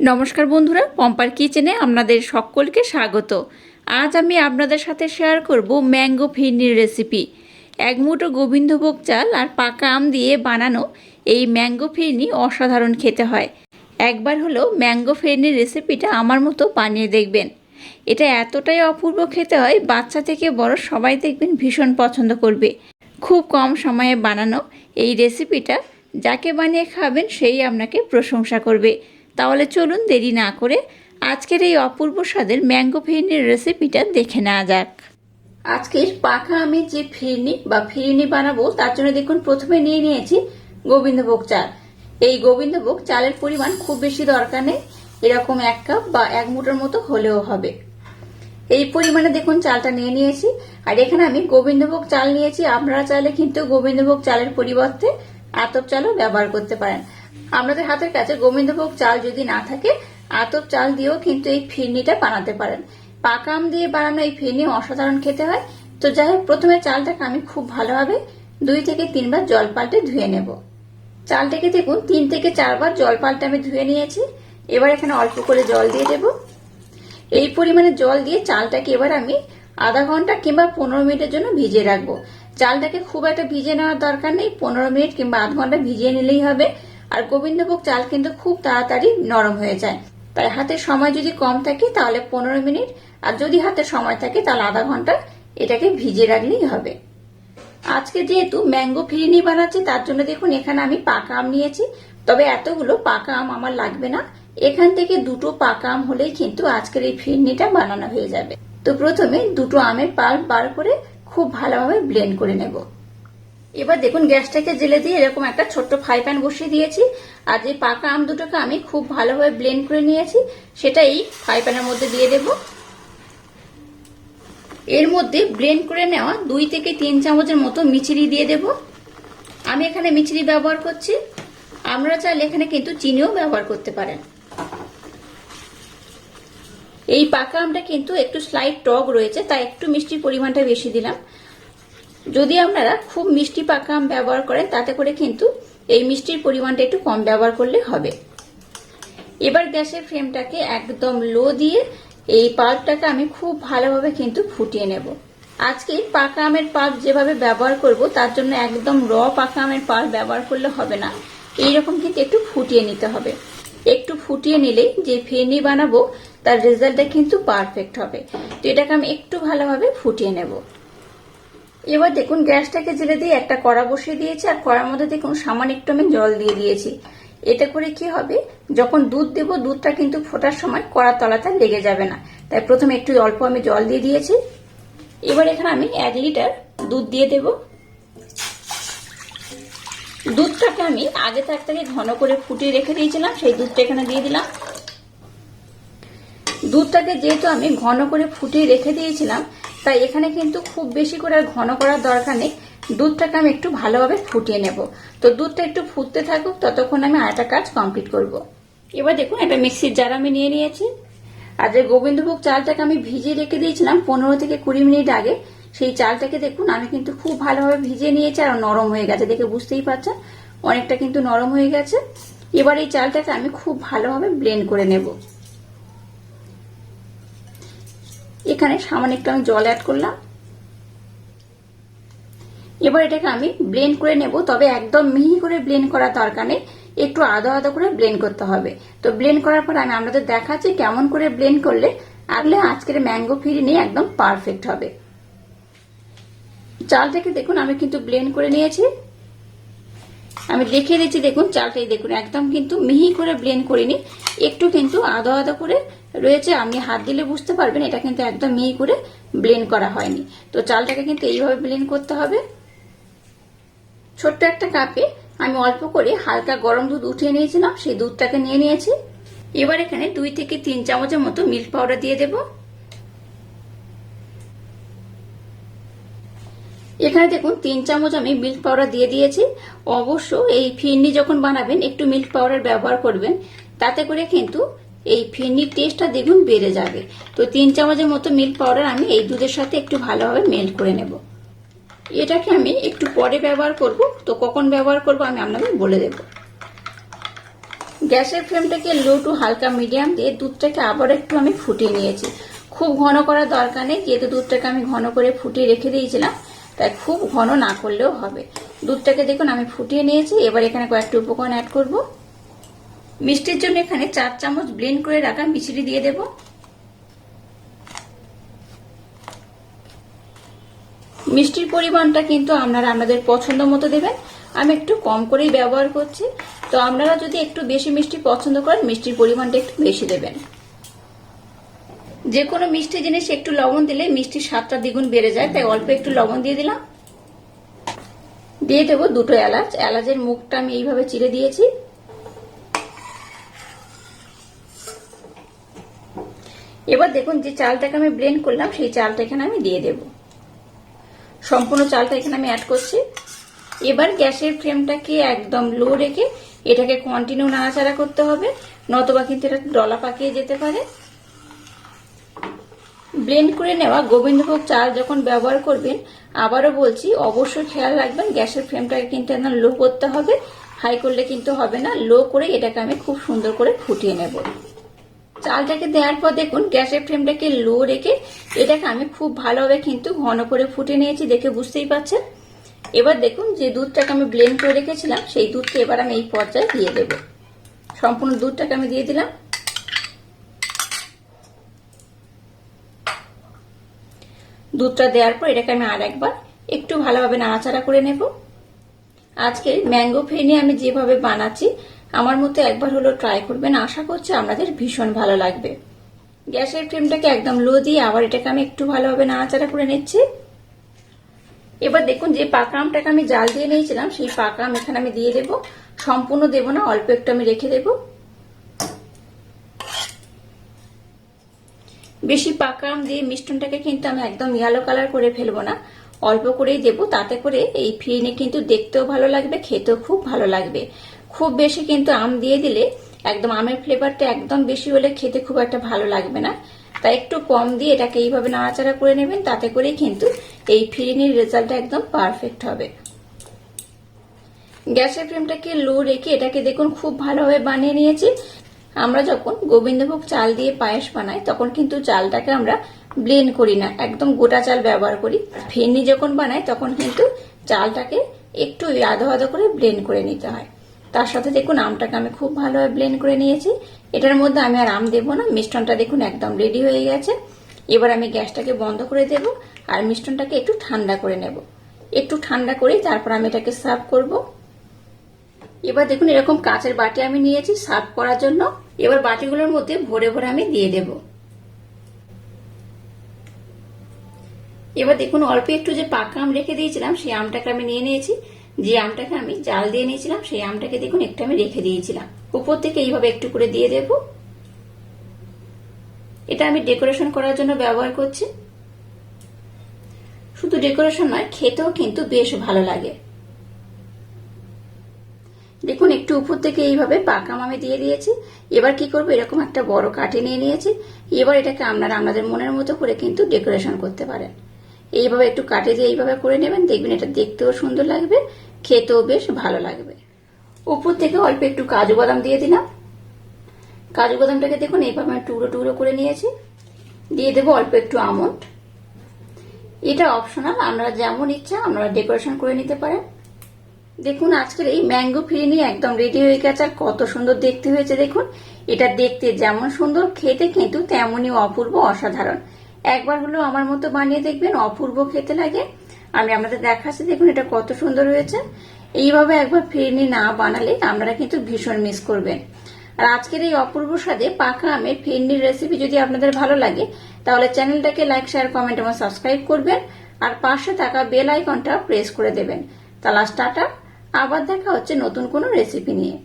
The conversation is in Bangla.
নমস্কার বন্ধুরা, পম্পার কিচেনে আপনাদের সকলকে স্বাগত। আজ আমি আপনাদের সাথে শেয়ার করব ম্যাঙ্গো ফিরনির রেসিপি। এক মুঠো গোবিন্দভোগ চাল আর পাকা আম দিয়ে বানানো এই ম্যাঙ্গো ফিরনি অসাধারণ খেতে হয়। একবার হলো ম্যাঙ্গো ফিরনির রেসিপিটা আমার মতো বানিয়ে দেখবেন। এটা এতটাই অপূর্ব খেতে হয়, বাচ্চা থেকে বড় সবাই দেখবেন ভীষণ পছন্দ করবে। খুব কম সময়ে বানানো এই রেসিপিটা, যাকে বানিয়ে খাবেন সেই আপনাকে প্রশংসা করবে। তাহলে চলুন দেরি না করে আজকের এই অপূর্ব স্বাদের ম্যাঙ্গো ফিরনির রেসিপিটা দেখে নেওয়া যাক। আজকের পাখা আমের যে ফিরনি বা ফিরনি বানাবো, তার জন্য দেখুন প্রথমে নিয়ে নিয়েছি গোবিন্দভোগ চাল। এই গোবিন্দভোগ চালের পরিমাণ খুব বেশি দরকার নেই, এরকম এক কাপ বা এক মুঠোর মতো হলেও হবে। এই পরিমাণে দেখুন চালটা নিয়ে নিয়েছি, আর এখানে আমি গোবিন্দভোগ চাল নিয়েছি। আপনারা চাইলে কিন্তু গোবিন্দভোগ চালের পরিবর্তে আতপ চালও ব্যবহার করতে পারেন। আপনাদের হাতের কাছে গোবিন্দভোগ চাল যদি না থাকে, আতপ চাল দিয়েও কিন্তু এই ফিরনিটা বানাতে পারেন। পাকা আম দিয়ে বানানো এই ফিরনি অসাধারণ খেতে হয়। তো যাই হোক, প্রথমে চালটাকে আমি খুব ভালোভাবে দুই থেকে তিনবার জল পাল্টে ধুয়ে নেব। চালটাকে দেখুন, তিন থেকে চারবার জল পাল্টে আমি ধুয়ে নিয়েছি। এবার এখানে অল্প করে জল দিয়ে দেবো। এই পরিমাণে জল দিয়ে চালটাকে এবার আমি আধা ঘণ্টা কিংবা পনেরো মিনিটের জন্য ভিজিয়ে রাখব। চালটাকে খুব একটা ভিজে নেওয়ার দরকার নেই, পনেরো মিনিট কিংবা আধ ঘণ্টা ভিজিয়ে নিলেই হবে। আর গোবিন্দভোগ চাল কিন্তু খুব তাড়াতাড়ি নরম হয়ে যায়। তাই হাতে সময় যদি কম থাকে, তাহলে পনেরো মিনিট, আর যদি হাতে সময় থাকে, তাহলে আধা ঘণ্টা এটাকে ভিজিয়ে রাখলেই হবে। আজকে যেহেতু ম্যাঙ্গো ফিরিনি বানাচ্ছি, তার জন্য দেখুন এখানে আমি পাকা আম নিয়েছি। তবে এতগুলো পাকা আম আমার লাগবে না। এখান থেকে দুটো পাকা আম হলেই কিন্তু আজকের এই ফিরনিটা বানানো হয়ে যাবে। তো প্রথমে দুটো আমের পাল্প বার করে খুব ভালোভাবে ব্লেন্ড করে নেব। এবার দেখুন, গ্যাসটাকে জেলে দিয়ে এরকম একটা ছোট্ট ফ্রাই প্যান বসিয়ে দিয়েছি। আর যে পাকা আম দুটোকে আমি খুব ভালোভাবে ব্লেন্ড করে নিয়েছি, সেটা এই ফ্রাই প্যানের মধ্যে দিয়ে দেব। এর মধ্যে ব্লেন্ড করে নেওয়া দুই থেকে তিন চামচের মতো মিচিরি দিয়ে দেব। আমি এখানে মিচিরি ব্যবহার করছি। আপনারা চাইলে এখানে কিন্তু চিনিও ব্যবহার করতে পারেন। এই পাকা আমটা কিন্তু একটু স্লাইড টক রয়েছে, তাই একটু মিষ্টির পরিমাণটা বেশি দিলাম। যদি আপনারা খুব মিষ্টি পাকা আম ব্যবহার করেন, তাতে করে কিন্তু এই মিষ্টির পরিমাণটা একটু কম ব্যবহার করলে হবে। এবার গ্যাসের ফ্লেমটাকে একদম লো দিয়ে এই পাল্পটাকে আমি খুব ভালোভাবে কিন্তু ফুটিয়ে নেব। আজকে পাকা আমের পাল্প যেভাবে ব্যবহার করব, তার জন্য একদম র পাকা আমের পাল্প ব্যবহার করলে হবে না। এইরকম কিন্তু একটু ফুটিয়ে নিতে হবে। একটু ফুটিয়ে নিলেই যে ফেনি বানাবো, তার রেজাল্টটা কিন্তু পারফেক্ট হবে। তো এটাকে আমি একটু ভালোভাবে ফুটিয়ে নেব। এবার দেখুন গ্যাসটাকে জেলে দিয়ে একটা কড়া বসিয়ে দিয়েছি, আর কড়ার মধ্যে দেখুন সামান্য একটু আমি জল দিয়ে দিয়েছি। এতে করে কি হবে? যখন দুধ দেব, দুধটা কিন্তু ফোটার সময় কড়ার তলাতে লেগে যাবে না। তাই প্রথমে একটু অল্প আমি জল দিয়ে দিয়েছি। এবার এখানে আমি এক লিটার দুধ দিয়ে দেব। দুধটাকে আমি আগে থাক থেকে ঘন করে ফুটিয়ে রেখে দিয়েছিলাম, সেই দুধটা এখানে দিয়ে দিলাম। দুধটাকে যেহেতু আমি ঘন করে ফুটিয়ে রেখে দিয়েছিলাম তাই এখানে কিন্তু খুব বেশি করে আর ঘন করার দরকার নেই। দুধটাকে আমি একটু ভালোভাবে ফুটিয়ে নেব। তো দুধটা একটু ফুটতে থাকুক, ততক্ষণ আমি আরেকটা কাজ কমপ্লিট করব। এবার দেখুন একটা মিক্সির জার আমি নিয়ে নিয়েছি। আর যে গোবিন্দভোগ চালটাকে আমি ভিজিয়ে রেখে দিয়েছিলাম পনেরো থেকে কুড়ি মিনিট আগে, সেই চালটাকে দেখুন, আমি কিন্তু খুব ভালোভাবে ভিজিয়ে নিয়েছি আর নরম হয়ে গেছে। দেখে বুঝতেই পারছেন, অনেকটা কিন্তু নরম হয়ে গেছে। এবার এই চালটাকে আমি খুব ভালোভাবে ব্লেন্ড করে নেব। এখানে সামান্য একটু আমি জল অ্যাড করলাম। এবার এটাকে আমি ব্লেন্ড করে নেব, তবে একদম মিহি করে ব্লেন্ড করার দরকার নেই, একটু আদা আদা করে ব্লেন্ড করতে হবে। তো ব্লেন্ড করার পর আমি আপনাদের দেখাচ্ছি কেমন করে ব্লেন্ড করলে আগলে আজকের ম্যাঙ্গো ফিরি নিয়ে একদম পারফেক্ট হবে। চালটাকে দেখুন, আমি কিন্তু ব্লেন্ড করে নিয়েছি। আমি দেখে দিচ্ছি, দেখুন, চালটাই দেখুন, একদম কিন্তু মিহি করে ব্লেন্ড করিনি, একটু কিন্তু আদা আদা করে রয়েছে আপনি হাত দিলে বুঝতে পারবেন, এটা কিন্তু একদম মিহি করে ব্লেন্ড করা হয়নি। তো চালটাকে কিন্তু এইভাবে ব্লেন্ড করতে হবে। ছোট্ট একটা কাপে আমি অল্প করে হালকা গরম দুধ উঠিয়ে নিয়েছিলাম, সেই দুধটাকে নিয়ে নিয়েছি। এবার এখানে দুই থেকে তিন চামচের মতো মিল্ক পাউডার দিয়ে দেব। এখানে দেখুন, তিন চামচ আমি মিল্ক পাউডার দিয়ে দিয়েছি। অবশ্য এই ফিরনি যখন বানাবেন, একটু মিল্ক পাউডার ব্যবহার করবেন, তাতে করে কিন্তু এই ফিরনির টেস্টটা দ্বিগুণ বেড়ে যাবে। তো তিন চামচের মতো মিল্ক পাউডার আমি এই দুধের সাথে একটু ভালোভাবে মেল্ট করে নেব। এটাকে আমি একটু পরে ব্যবহার করব। তো কখন ব্যবহার করব আমি আপনাদের বলে দেব। গ্যাসের ফ্লেমটাকে লো টু হালকা মিডিয়াম দিয়ে দুধটাকে আবার একটু আমি ফুটিয়ে নিয়েছি। খুব ঘন করার দরকার নেই, যেহেতু দুধটাকে আমি ঘন করে ফুটিয়ে রেখে দিয়েছিলাম, তাই খুব ঘন না করলেও হবে। দুধটাকে দেখুন আমি ফুটিয়ে নিয়েছি, এবার এখানে কয়েকটি উপকরণ অ্যাড করব। মিষ্টির জন্য এখানে চার চামচ ব্লেন্ড করে রাখা মিশ্রি দিয়ে দেব। মিষ্টির পরিমাণটা কিন্তু আপনারা আপনাদের পছন্দ মতো দেবেন। আমি একটু কম করেই ব্যবহার করছি। তো আপনারা যদি একটু বেশি মিষ্টি পছন্দ করেন, মিষ্টির পরিমাণটা একটু বেশি দেবেন। যে কোনো মিষ্টি জিনিস একটু লবণ দিলে মিষ্টির স্বাদটা দ্বিগুণ বেড়ে যায়, তাই অল্প একটু লবণ দিয়ে দিলাম। দিয়ে দেবো দুটো এলাচ। এলাচের মুখটা আমি এইভাবে চিড়ে দিয়েছি। এবার দেখুন যে চালটাকে আমি ব্লেন্ড করলাম, সেই চালটা এখানে আমি দিয়ে দেব। সম্পূর্ণ চালটা এখানে আমি অ্যাড করছি। এবার গ্যাসের ফ্লেমটাকে একদম লো রেখে এটাকে কন্টিনিউ নাড়াচাড়া করতে হবে, নতবা কিন্তু এটা ডলা পাকিয়ে যেতে পারে। ব্লেন্ড করে নেওয়া গোবিন্দভোগ চাল যখন ব্যবহার করবেন, আবারও বলছি, অবশ্যই খেয়াল রাখবেন, গ্যাসের ফ্লেমটাকে কিন্তু একদম লো করতে হবে হাই করলে কিন্তু হবে না লো করে এটাকে আমি খুব সুন্দর করে ফুটিয়ে নেব। চালটাকে দেওয়ার পর দেখুন, গ্যাসের ফ্লেমটাকে লো রেখে এটাকে আমি খুব ভালোভাবে কিন্তু ঘন করে ফুটে নিয়েছি দেখে বুঝতেই পারছেন। এবার দেখুন, যে দুধটাকে আমি ব্লেন্ড করে রেখেছিলাম, সেই দুধকে এবার আমি এই পর্যায়ে দিয়ে দেব। সম্পূর্ণ দুধটাকে আমি দিয়ে দিলাম। দুধটা দেওয়ার পর এটাকে আমি আর একবার একটু ভালোভাবে নাড়াচাড়া করে নেব। আজকে ম্যাঙ্গো ফেনি আমি যেভাবে বানাচ্ছি আমার মতো একবার হলো ট্রাই করবেন। আশা করছি আপনাদের ভীষণ ভালো লাগবে। গ্যাসের ফ্লেমটাকে একদম লো দিয়ে আবার এটাকে আমি একটু ভালোভাবে নাড়াচাড়া করে নিচ্ছি। এবার দেখুন যে পাকা আমটাকে আমি জাল দিয়ে নিয়েছিলাম, সেই পাকা আম এখানে আমি দিয়ে দেব। সম্পূর্ণ দেব না, অল্প একটু আমি রেখে দেব। বেশি পাকা আম দিয়ে মিষ্টনটাকে কিন্তু আমি একদম ইয়েলো কালার করে ফেলব না। অল্প করেই দেবো, তাতে করে এই ফিরিনি কিন্তু দেখতেও ভালো লাগবে, খেতেও খুব ভালো লাগবে। খুব বেশি কিন্তু আম দিয়ে দিলে একদম আমের ফ্লেভারটা একদম বেশি হলে খেতে খুব একটা ভালো লাগবে না। তাই একটু কম দিয়ে এটাকে এইভাবে নাড়াচাড়া করে নেবেন, তাতে করেই কিন্তু এই ফিরিনির রেজাল্টটা একদম পারফেক্ট হবে। গ্যাসের ফ্লেমটাকে লো রেখে এটাকে দেখুন খুব ভালোভাবে বানিয়ে নিয়েছি। আমরা যখন গোবিন্দভোগ চাল দিয়ে পায়েস বানাই, তখন কিন্তু চালটাকে আমরা ব্লেন্ড করি না, একদম গোটা চাল ব্যবহার করি। ফেনি যখন বানাই, তখন কিন্তু চালটাকে একটু আধো আধো করে ব্লেন্ড করে নিতে হয়। তার সাথে দেখুন আমটাকে আমি খুব ভালোভাবে ব্লেন্ড করে নিয়েছি। এটার মধ্যে আমি আর আম দেবো না মিষ্টনটা দেখুন একদম রেডি হয়ে গেছে। এবার আমি গ্যাসটাকে বন্ধ করে দেব আর মিষ্টনটাকে একটু ঠান্ডা করে নেব। একটু ঠান্ডা করে তারপর আমি এটাকে সার্ভ করব। এবার দেখুন এরকম কাঁচের বাটি আমি নিয়েছি সার্ভ করার জন্য। এবার বাটিগুলোর মধ্যে ভরে ভরে আমি দিয়ে দেব। এবার দেখুন অল্প একটু যে পাকা আম রেখে দিয়েছিলাম, সেই আমটাকে আমি নিয়ে নিয়েছি। যে আমটাকে আমি জাল দিয়ে নিয়েছিলাম, সেই আমটাকে দেখুন একটু আমি রেখে দিয়েছিলাম। উপর থেকে এইভাবে একটু করে দিয়ে দেব। এটা আমি ডেকোরেশন করার জন্য ব্যবহার করছি। শুধু ডেকোরেশন নয়, খেতেও কিন্তু বেশ ভালো লাগে। দেখুন, একটু উপর থেকে এইভাবে পাকাম আমি দিয়ে দিয়েছি। এবার কি করব, এরকম একটা বড় কাঠি নিয়ে নিয়েছি। এবার এটাকে আপনারা আপনাদের মনের মতো করে কিন্তু ডেকোরেশন করতে পারেন। এইভাবে একটু কাটে দিয়ে এইভাবে করে নেবেন, দেখবেন এটা দেখতেও সুন্দর লাগবে। খেতেও বেশ ভালো লাগবে। উপর থেকে অল্প একটু কাজু বাদাম দিয়ে দিলাম। কাজু বাদামটাকে দেখুন, এইভাবে আমি টুকরো টুকরো করে নিয়েছি। দিয়ে দেবো অল্প একটু আমন্ড। এটা অপশনাল আপনারা যেমন ইচ্ছা আপনারা ডেকোরেশন করে নিতে পারেন। দেখুন, আজকের এই ম্যাঙ্গো ফিরিনি একদম রেডি হয়ে গেছে, আর কত সুন্দর দেখতে হয়েছে, দেখুন। এটা দেখতে যেমন সুন্দর, খেতে কিন্তু তেমনই অপূর্ব, অসাধারণ। একবার হলেও আমার মতো বানিয়ে দেখবেন, অপূর্ব খেতে লাগে। আমি আপনাদের দেখাচ্ছি, দেখুন এটা কত সুন্দর হয়েছে। এইভাবে একবার ফিরনি না বানালে আপনারা কিন্তু ভীষণ মিস করবেন। আর আজকের এই অপূর্ব স্বাদে পাকা আমের ফিরনির রেসিপি যদি আপনাদের ভালো লাগে, তাহলে চ্যানেলটাকে লাইক শেয়ার কমেন্ট এবং সাবস্ক্রাইব করবেন। আর পাশে থাকা বেল আইকনটা প্রেস করে দেবেন। তাহলে টাটা, আবার দেখা হচ্ছে নতুন কোনো রেসিপি নিয়ে।